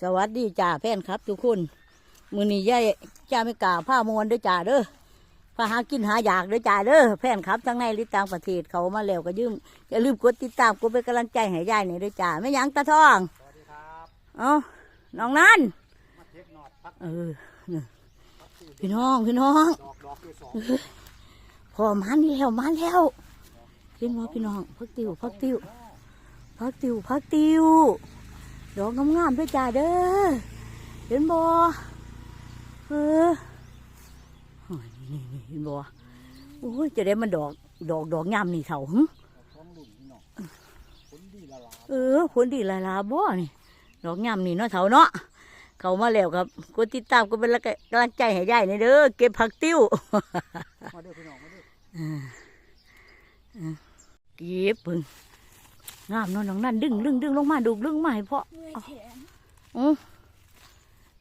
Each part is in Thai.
สวัสดีจ่าแฟนครับ ทุกคนมือนี้ย่ายจ่าไม่กล่าวผ้ามวนเด้วยจ่าเด้อพาหากินหาอยากเด้วยจ่าเด้อแฟนครับทั้งในหรือต่างประเทศเขามาแล้วก็ยืมอย่าลืมกดติดตามกดเป็นกำลังใจให้ยายหน่อยเด้วยจ่าไม่หยังตาทองสวัสดีครับเอาน้องนั่นมาเทคหนอดพักเออนี่พี่น้องพี่น้องดอกดอกด้วยสองพอมานี่แล้วมาแล้วเห็นว่าพี่น้องพักติวพักติวพักติวพักติว ดอกงามๆด้วยจ่าเด้อเห็นบ่เออโอ้ยนี่นี่เห็นบ่โอ้ยจะได้มันดอกดอกดอกงามนี่เถาหึท้องหลุมพี่น้องผลดีละลาเออผลดีหลายลาบ่นี่ดอกงามนี่เนาะเถาเนาะเขามาแล้วครับกดติดตามก็เป็นกำลังใจให้ยายนี่เด้อเก็บผักติ้วมาเด้อพี่น้องมาเด้อเก็บเพิ่ง งามเนาะน้องนั่นดึงดึงดึงลงมาดูดึงมาให้พ่อเมื่อยแขนอื้อ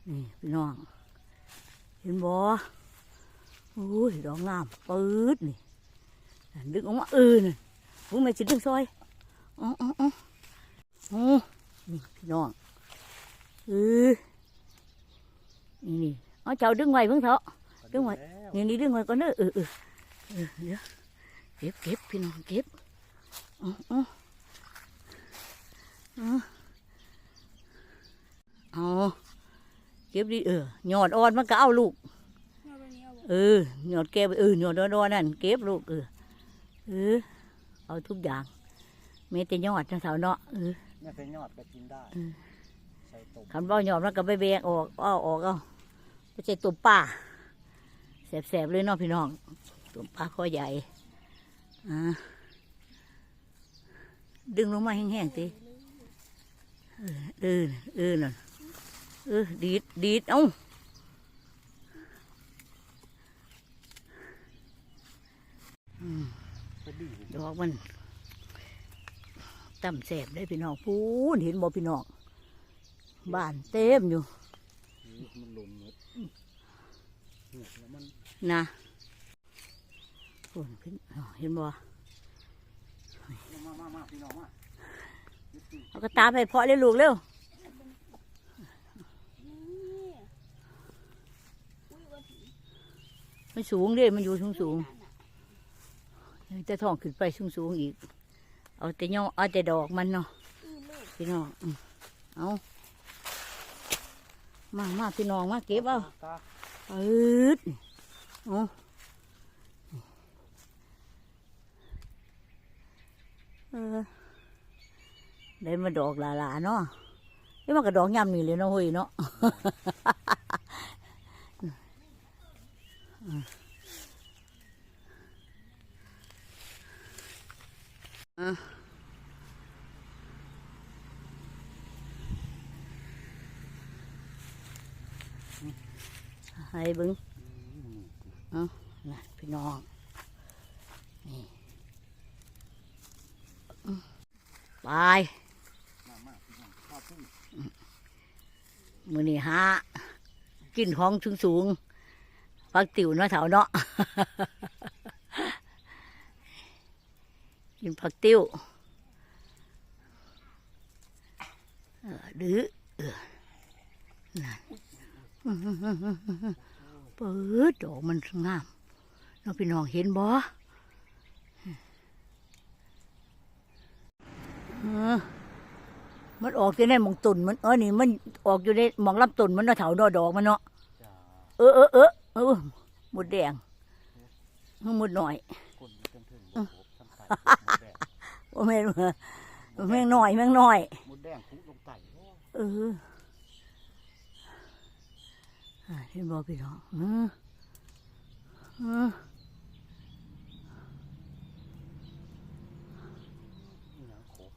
นี่พี่น้อง เห็นบ่โอ้ยดอกงามปื๊ดนี่นั่นดึงออกมาเออน่ะพุ่งแม่สิดึงซอยอ๋ออ๋ออ๋ออ๋อนี่พี่น้องเออนี่นี่เอาเจ้าดึงไว้เพิ่งเถอะดึงไว้แล้วนี่นี่ดึงไว้ก่อนเด้อเออเออเออเดี๋ยวเก็บเก็บพี่น้องเก็บอ๋ออ๋ออ๋อ เอาเก็บดิเออหยอดอ่อนมันก็เอาลูกเออหยอดแก้วเออหยอดอ่อนนั่นเก็บลูกเออเออเอาทุกอย่างเมแต่หยอดทั้งสาวเนาะเออเนี่ยเป็นยอดก็กินได้คันบ่หยอดมันก็ไปแบกออกเอาออกเอาไม่ใช่ตุ่มป่าแสบๆเลยเนาะพี่น้องตุ่มป่าคอใหญ่อ่าดึงลงมาแห้งๆติ เออเออเออน่ะเออดีดดีดเอ้าดอกมันต่ำแสบได้พี่น้องพูนเห็นบ่พี่น้องบ้านเต็มอยู่มันลงเนื้อเนี่ยแล้วมันนะพูนเห็นบ่มามามาพี่น้องมา เอาก็ตามไปเพาะเลยลูกเร็วมันสูงเด้มันอยู่สูงสูงนั่นน่ะๆจะท้องขึ้นไปสูงสูงๆอีก เอาแต่ย่อเอาแต่ดอกมันเนาะพี่น้องเอามามาพี่น้องมาเก็บเอาตาปืดเอาเออ ได้มาดอกหลาๆเนาะนี่มันก็ดอกยำนี่เลยเนาะเฮ้ยเนาะอะให้บึงเอาน่ะพี่น้อง นี่ ไป มามาพี่น้องข้าวพุ่ง มือนี่ฮะกินของสูงสูงๆฟักติ๋วเนาะเถาเนาะกินผักติ้วเออดื้อเออนั่นเปิดดอกมันงามน้องพี่น้องเห็นบ่เออ มันออกอยู่ในหมองตุ่นมันเออนี่มันออกอยู่ในหมองลำตุ่นมันเนาะเถาดอกดอกมันเนาะจ้าเออเออเออเออหมดแดงหมดหน่อยคนเต็มถึงหมดทำไก่โอ้แม่นว่าแม่งน้อยแม่งน้อยมดแดงคุกลงไก่โอ้เอออ่าเห็นบอกพี่น้องเออเออ ยหยังโขก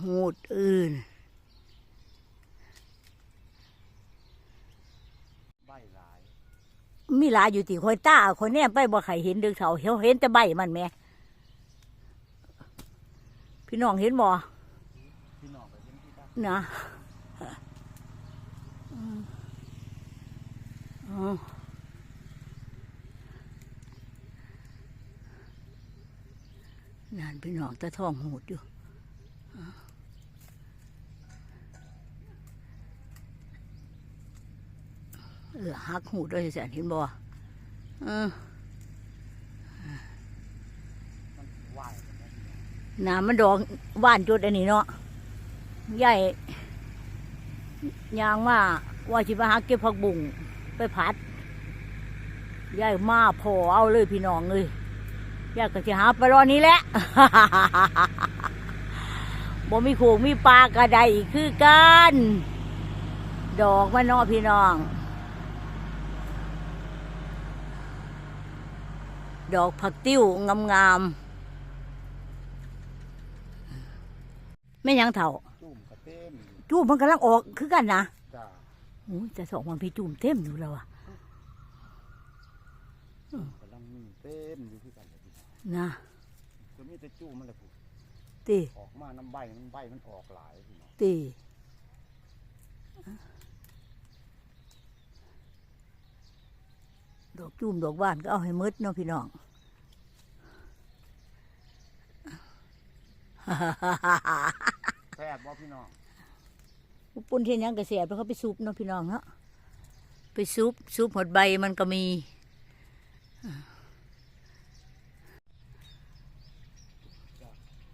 หูดอื่น ใบหลาย มีหลายอยู่ตีคอยตาคอยแนมไปบ่ใครเห็นเดึกเสาเห็นเห็นแต่ใบมันแหม่พี่น้องเห็นบ่พี่น้องไปเห็นที่ตานะอืมอ๋อนั่นพี่น้องตะท้องหูดอยู่ เออหักหูด้วยแสนเห็นบ่เออมันไหวายไปแล้วน้ำมันดอกว่านจุดอันนี้เนาะใหญ่ยางมาว่าชิมาหาเก็บผักบุ่งไปผัดใหญ่มาพอเอาเลยพี่น้องเลยยายก็จะหาไปรอนี้แหละบ่มีโขงมีปลากระไดคือกัน ดอกมันเนาะพี่น้อง ดอกผักติ้วงามๆไม่หยังเถ่าจุ่มกระเต้มอยู่จูบมันกำลังออกคือกันนะจ้าโอ้ยจะสองวันพี่จูมเต็มอยู่แล้วอะกำลังมีเต้มอยู่ที่กันเลยพี่นะคือมีแต่จุ่มมันเลยผู้ตีออกมาน้ำใบน้ำใบมันออกหลายพี่น้องตี ดอกจูมดอกบ้านก็เอาให้หมืดเนาะพี่น้องแซ่บบ่พี่น้องปุ่นเทียนยังกระเสียบแล้วเขาไปซุปเนาะพี่น้องเนาะไปซุปซุปหดใบมันก็มี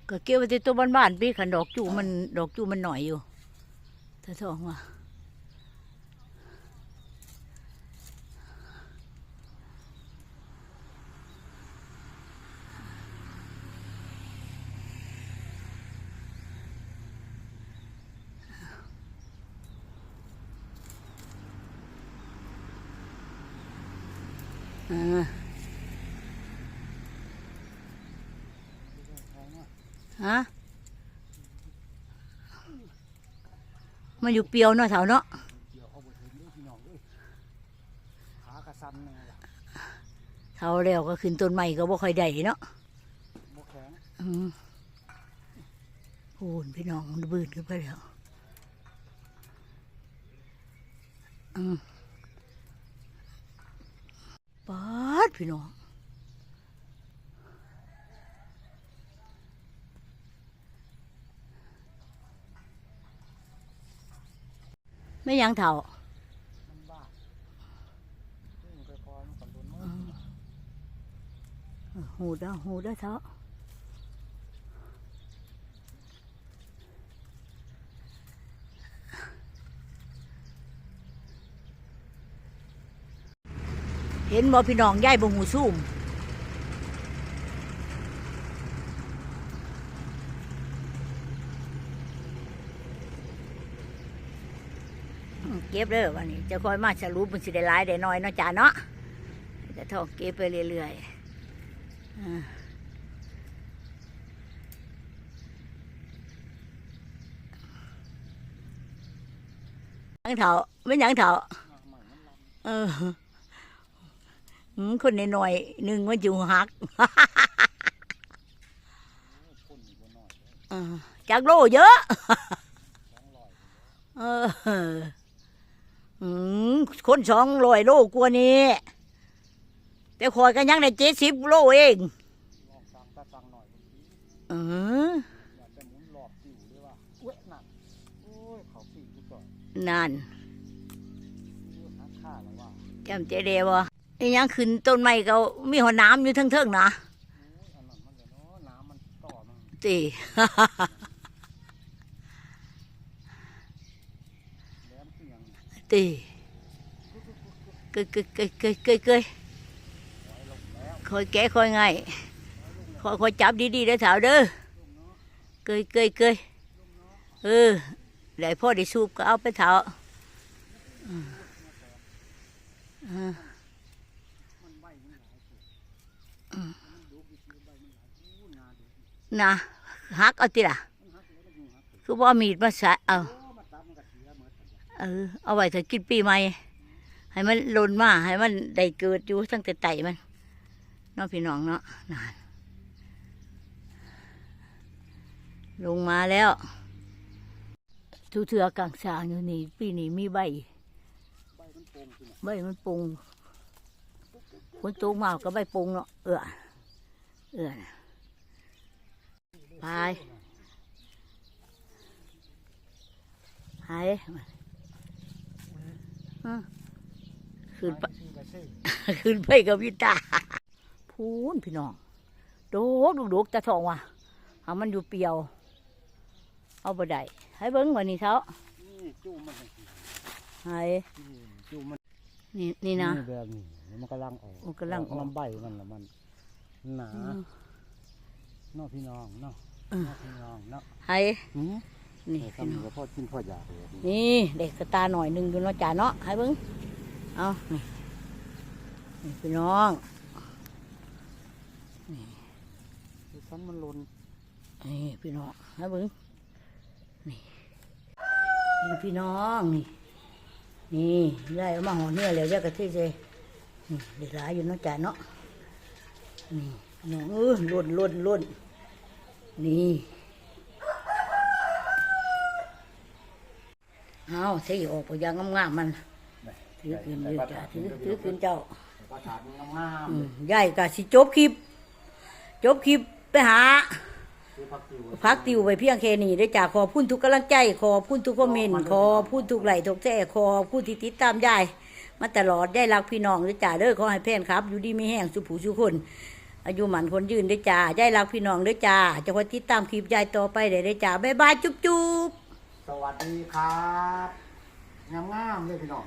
ก็เกี่ยวไปที่ตัวบ้านๆพี่ขันดอกจูมันดอกจูมันหน่อยอยู่ถ้าทองว่า ฮะมันอยู่เปรียวเนาะเถาเนาะเดี๋ยวเอาไปถึงเด้อพี่น้องเอ้ยขากระสันแน่ล่ะเถาแล้วก็ขึ้นต้นใหม่ก็บ่ค่อยได้เนาะบ่แข็งอืมโอ้ยพี่น้องมันบืนขึ้นไปแล้ว อืมปาด พี่น้องไม่ยังเถ่ามันบ้าจุ่มค่อยๆมันกันโดนมือหูดาหูดาเถ่า ห็นบ่พี่น้องย่ายบ่หูซุ่มเก็บเด้อวันนี้จะคอยมาสรุปมันสิได้หลายได้น้อยเนาะจ้าเนาะจะท่องเก็บไปเรื่อยๆอ่าหยังเถาไม่ยังเถาเออ คนน้อยหนึ่งมันอยู่หักจากโลเยอะเออคนสองร้อยโลกว่านี้ แต่คอยกันยังได้เจ็ดสิบโลเองเออนั่นโอ้ยเขาปีกกูจ่อยนั่นเรื่องหาค่าแจำเจเดวะ ไอ้ยังขึ้นต้นไม้ก็มีหัวน้ำอยู่เทิงๆนะโอ้ยอันนั้นมันเดี๋ยวเนาะน้ำมันต่อมันตี แหลมขึ้นยังตีเกยเกยเกยเกยเกยเกยไว้ลงแล้วคอยแกะคอยไงคอยคอยจับดีๆเด้อสาวเด้อเกยเกยเกยเออได้พ่อได้สูบก็เอาไปเถาอืมอ่า มันใบมันหลายสิมั น่ะหักเอาติล่ะมันหักแล้วก็อยู่หักคือว่ามีดมาสะเอาโอ้มาตับมันก็เอนกันเออเอาไว้ถ้ากินปีใหม่ให้มันหล่นมาให้มันได้เกิดอยู่ตั้งแต่ไตมันน้องพี่น้องเนาะนานลงมาแล้วทุเถือกลางสางอยู่นี่ ปีนี้มีใบ ใบมันโป่ง ขึ้นใบมันปรุงคนโตมากก็ใบปรุงเนาะเออเออน่ะไปหายฮะขึ้นไปซื้อก็ซื้อขึ้นไปกับวิตาพูนพี่น้องโดกดูดกจะทองว่ะเอามันอยู่เปรียว เอาบ่ได้ให้เบิ้งวันนี้เช้านี่จู้มันจังซี่ให้นี่จู้มันนี่นี่นะแบบนี้แล้ว มันกำลังออกมันกำลังออกน้ำใบมันละมัน หนาอืมเนาะพี่น้องเนาะอืมเนาะพี่น้องเนาะให้หืมนี่แต่พี่น้องทำก็พอกินพออยากเลยนี่เด็กกระตาหน่อยหนึ่งอยู่เนาะจ่าเนาะให้เบิ้งเอานี่นี่พี่น้องคือซ้ำมันหลนนี่พี่น้องให้เบิ้งนี่นี่พี่น้องนี่นี่ได้เอามาห่อเนื้อแล้วเรียกกะทิเจนี่ เด็กหลายอยู่เนาะจ่าเนาะนี่พี่น้องเออล้นล้นล้นนี่เอาใส่ออกไปยางงามๆมันถือคืนเยอะจ้ะถือถือคืนเจ้าประสาทมันงามอืมยายก็สิจบคลิป จบคลิปไปหาๆคือพักติวพักติวไปเพียงแค่นี้ได้อจ้าขอพูนทุกกำลังใจ ขอพูนทุกคอมเมนต์ขอพูนทุกไหลค์ทุกแท้ขอพูนที่ติดตามยาย มาตลอดได้รักพี่น้องด้อจ้าเด้อขอให้แพนครับ อยู่ดีไม่แห้งสุผูสุคน อายุหมันคนยืนด้อจ้าได้รักพี่น้องด้อจ้าจะคอยติดตามคลิปยายต่อไปได้ด้อจ้าบ๊ายบายจุ๊บจุ๊บสวัสดีครับงามๆเลยพี่น้อง